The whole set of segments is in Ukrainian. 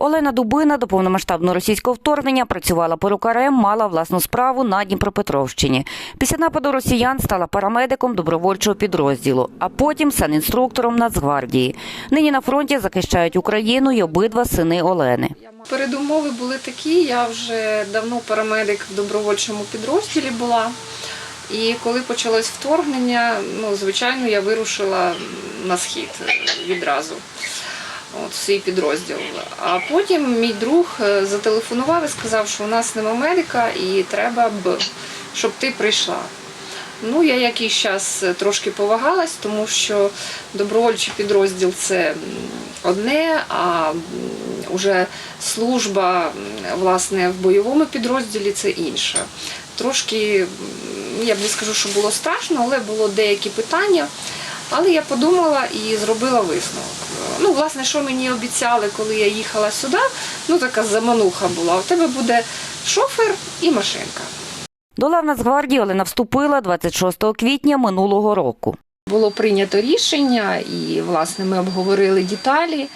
Олена Дубина до повномасштабного російського вторгнення працювала перукарем, мала власну справу на Дніпропетровщині. Після нападу росіян стала парамедиком добровольчого підрозділу, а потім санінструктором Нацгвардії. Нині на фронті захищають Україну й обидва сини Олени. Передумови були такі. Я вже давно парамедик в добровольчому підрозділі була. І коли почалось вторгнення, ну звичайно, я вирушила на схід відразу. От свій підрозділ. А потім мій друг е, зателефонував і сказав, що у нас нема медика і треба б, щоб ти прийшла. Ну, я якийсь час трошки повагалась, тому що добровольчий підрозділ це одне, а м, уже служба власне в бойовому підрозділі це інше. Трошки, я б не скажу, що було страшно, але було деякі питання. Але я подумала і зробила висновок. Ну, власне, що мені обіцяли, коли я їхала сюди, ну така замануха була. У тебе буде шофер і машинка. До лав Нацгвардії Олена вступила 26 квітня минулого року. Було прийнято рішення, і власне ми обговорили деталі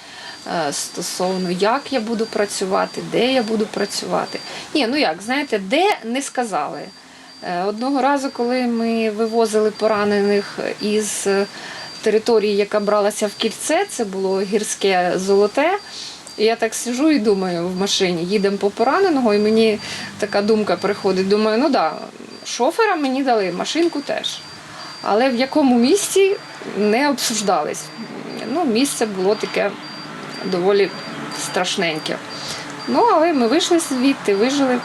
е, стосовно як я буду працювати, де я буду працювати. Ні, ну як, знаєте, де не сказали. Е, Одного разу, коли ми вивозили поранених із е, території, яка бралася в кільце, це було гірське золоте. Я так сижу і думаю в машині, їдемо по пораненого, і мені така думка приходить. Думаю, ну да, шофера мені дали, машинку теж. Але в якому місці не обсуждались. Ну, місце було таке доволі страшненьке. Ну, але ми вийшли звідти, вижили,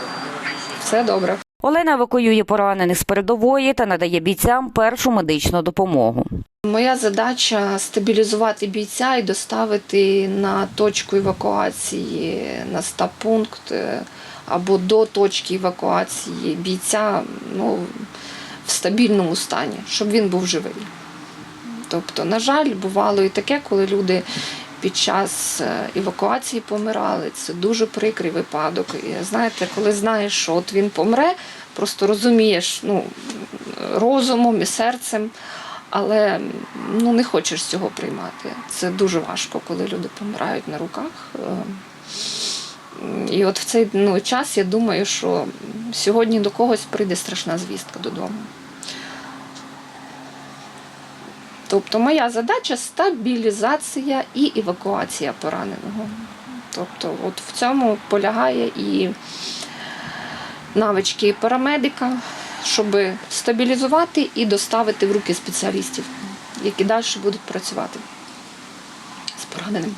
все добре. Олена евакуює поранених з передової та надає бійцям першу медичну допомогу. Моя задача стабілізувати бійця і доставити на точку евакуації, на стаб-пункт е, або до точки евакуації бійця ну, в стабільному стані, щоб він був живий. Тобто, на жаль, бувало і таке, коли люди під час е, евакуації помирали. Це дуже прикрий випадок. І знаєте, коли знаєш, що от він помре, просто розумієш ну, розумом і серцем, але ну, не хочеш цього приймати. Це дуже важко, коли люди помирають на руках. Е, І от в цей ну, час я думаю, що сьогодні до когось прийде страшна звістка додому. Тобто моя задача стабілізація і евакуація пораненого. Тобто, от в цьому полягає і навички парамедика, щоб стабілізувати і доставити в руки спеціалістів, які далі будуть працювати з пораненим.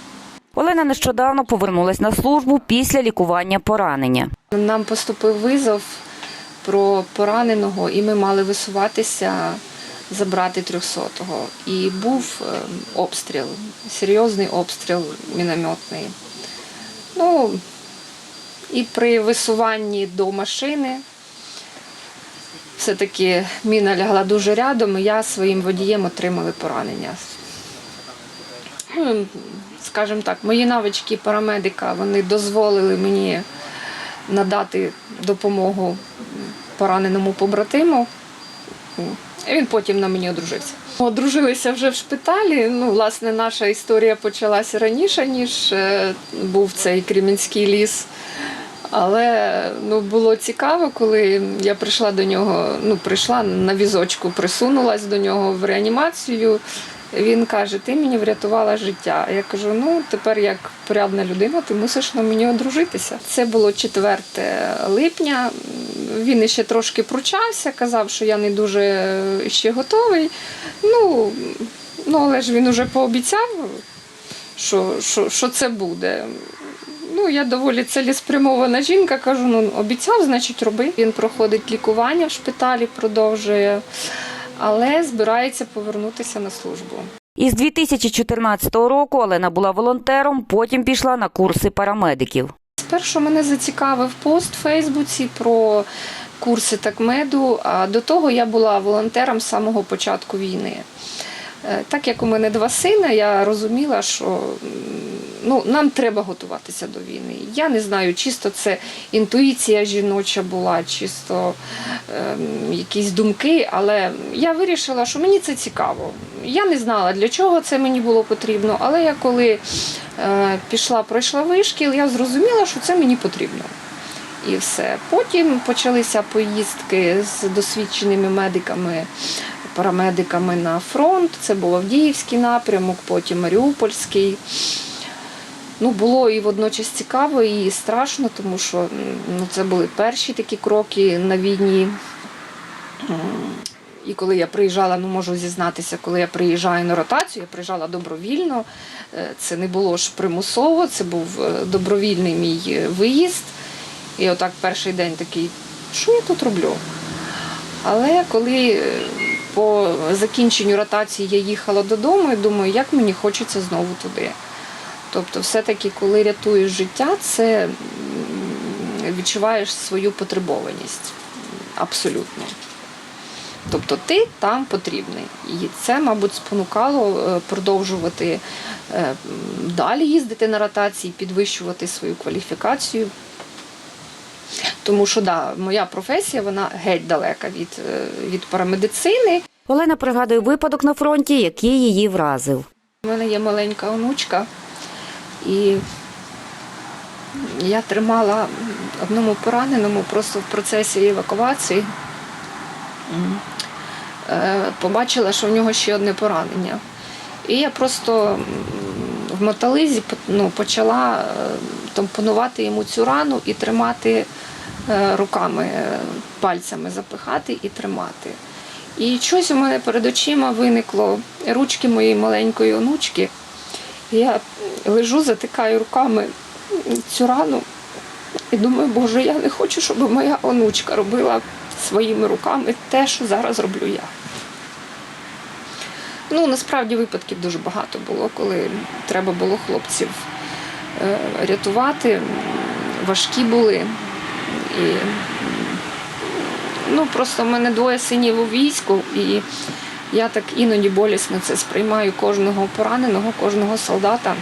Олена нещодавно повернулась на службу після лікування поранення. Нам поступив визов про пораненого, і ми мали висуватися, забрати 300-го. І був е, обстріл, серйозний обстріл мінометний. Ну, і при висуванні до машини все-таки міна лягла дуже рядом, і я своїм водієм отримали поранення. Ну, скажімо так, мої навички парамедика вони дозволили мені надати допомогу пораненому побратиму. Він потім на мені одружився. Одружилися вже в шпиталі. Ну, власне, наша історія почалася раніше, ніж е, був цей Кремінський ліс. Але ну, було цікаво, коли я прийшла до нього, ну, прийшла на візочку, присунулась до нього в реанімацію. Він каже: Ти мені врятувала життя. Я кажу: ну тепер як порядна людина, ти мусиш на мені одружитися. Це було 4 липня. Він ще трошки пручався, казав, що я не дуже ще готовий. Ну, ну але ж він уже пообіцяв, що, що, що це буде. Ну, я доволі цілеспрямована жінка, кажу, ну обіцяв, значить роби. Він проходить лікування в шпиталі, продовжує, але збирається повернутися на службу. Із 2014 року Олена була волонтером, потім пішла на курси парамедиків. Спершу мене зацікавив пост в Фейсбуці про курси такмеду, а до того я була волонтером з самого початку війни. Е, Так як у мене два сини, я розуміла, що ну, нам треба готуватися до війни. Я не знаю, чисто це інтуїція жіноча була, чисто ем, якісь думки, але я вирішила, що мені це цікаво. Я не знала, для чого це мені було потрібно, але я коли е, пішла, пройшла вишкіл, я зрозуміла, що це мені потрібно. І все. Потім почалися поїздки з досвідченими медиками, парамедиками на фронт. Це був Авдіївський напрямок, потім Маріупольський. Ну, було і водночас цікаво, і страшно, тому що ну, це були перші такі кроки на війні. І коли я приїжджала, ну можу зізнатися, коли я приїжджаю на ротацію, я приїжджала добровільно. Е, Це не було ж примусово, це був е, добровільний мій е, виїзд. І отак перший день такий, що я тут роблю? Але коли по закінченню ротації я їхала додому, я думаю, як мені хочеться знову туди. Тобто, все-таки, коли рятуєш життя, це відчуваєш свою потребованість. Абсолютно. Тобто ти там потрібний. І це, мабуть, спонукало е, продовжувати е, далі їздити на ротації, підвищувати свою кваліфікацію. Тому що да, моя професія вона геть далека від, е, від парамедицини. Олена пригадує випадок на фронті, який її вразив. У мене є маленька онучка, і я тримала одному пораненому просто в процесі евакуації. Е, Побачила, що в нього ще одне поранення. І я просто в мотализі ну, почала е, тампонувати йому цю рану і тримати руками, е, пальцями запихати і тримати. І щось у мене перед очима виникло ручки моєї маленької онучки. Я лежу, затикаю руками цю рану і думаю, Боже, я не хочу, щоб моя онучка робила своїми руками те, що зараз роблю я. Ну, насправді випадків дуже багато було, коли треба було хлопців е, рятувати. Важкі були. І, ну, просто в мене двоє синів у війську, і я так іноді болісно це сприймаю кожного пораненого, кожного солдата,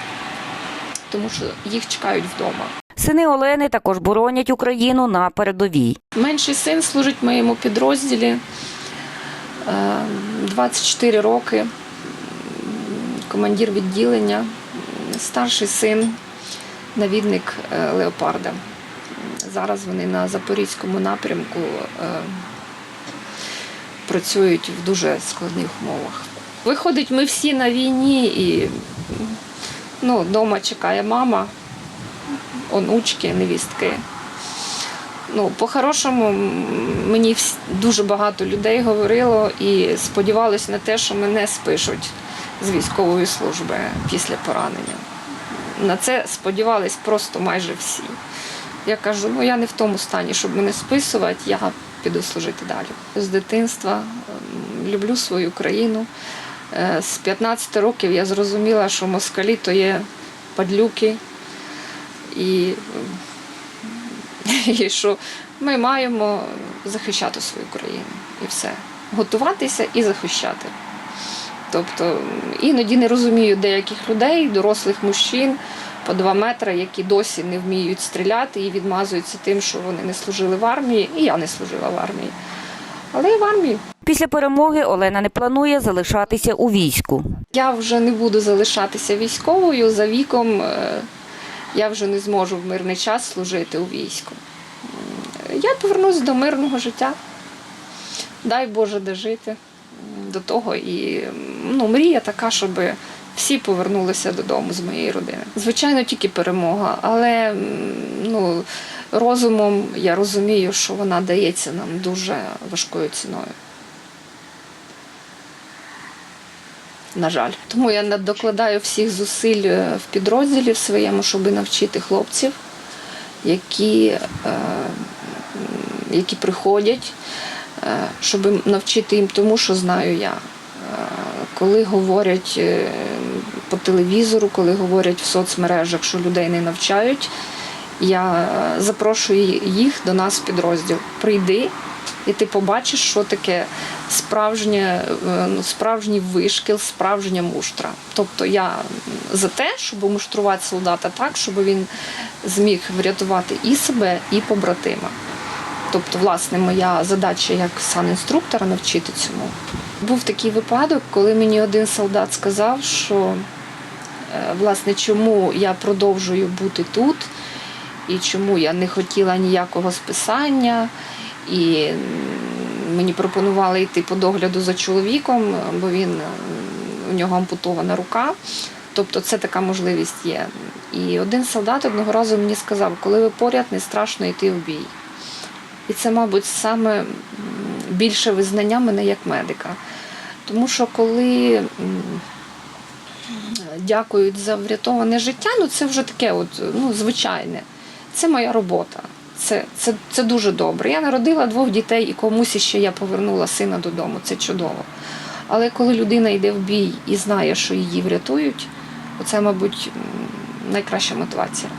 тому що їх чекають вдома. Сини Олени також боронять Україну на передовій. Менший син служить в моєму підрозділі е, 24 роки, м, командир відділення, старший син, навідник е, леопарда. Зараз вони на запорізькому напрямку е, працюють в дуже складних умовах. Виходить, ми всі на війні і ну, вдома чекає мама, онучки, невістки. Ну, по-хорошому, мені дуже багато людей говорило і сподівалися на те, що мене спишуть з військової служби після поранення. На це сподівались просто майже всі. Я кажу, ну я не в тому стані, щоб мене списувати, я піду служити далі. З дитинства ем, люблю свою країну. Е, З 15 років я зрозуміла, що москалі то є падлюки. І і що ми маємо захищати свою країну і все. Готуватися і захищати. Тобто іноді не розумію деяких людей, дорослих мужчин по два метри, які досі не вміють стріляти і відмазуються тим, що вони не служили в армії, і я не служила в армії. Але я в армії. Після перемоги Олена не планує залишатися у війську. Я вже не буду залишатися військовою за віком. е, Я вже не зможу в мирний час служити у війську. Я повернусь до мирного життя. Дай Боже дожити м, до того. І ну, мрія така, щоб всі повернулися додому з моєї родини. Звичайно, тільки перемога, але ну, розумом я розумію, що вона дається нам дуже важкою ціною. на жаль. Тому я докладаю всіх зусиль е, в підрозділі в своєму, щоб навчити хлопців, які, е, які приходять, е, щоб навчити їм тому, що знаю я. Е, Коли говорять е, по телевізору, коли говорять в соцмережах, що людей не навчають, я запрошую їх до нас в підрозділ. Прийди, і ти побачиш, що таке справжнє, е, ну, справжній вишкіл, справжня муштра. Тобто я за те, щоб муштрувати солдата так, щоб він зміг врятувати і себе, і побратима. Тобто, власне, моя задача як санінструктора навчити цьому. Був такий випадок, коли мені один солдат сказав, що власне чому я продовжую бути тут, і чому я не хотіла ніякого списання, і мені пропонували йти по догляду за чоловіком, бо він у нього ампутована рука. Тобто це така можливість є. І один солдат одного разу мені сказав, коли ви поряд, не страшно йти в бій. І це, мабуть, саме більше визнання мене як медика. Тому що коли дякують за врятоване життя, ну це вже таке от, ну, звичайне. Це моя робота. Це, це, це дуже добре. Я народила двох дітей і комусь ще я повернула сина додому. Це чудово. Але коли людина йде в бій і знає, що її врятують, оце, мабуть, найкраща мотивація.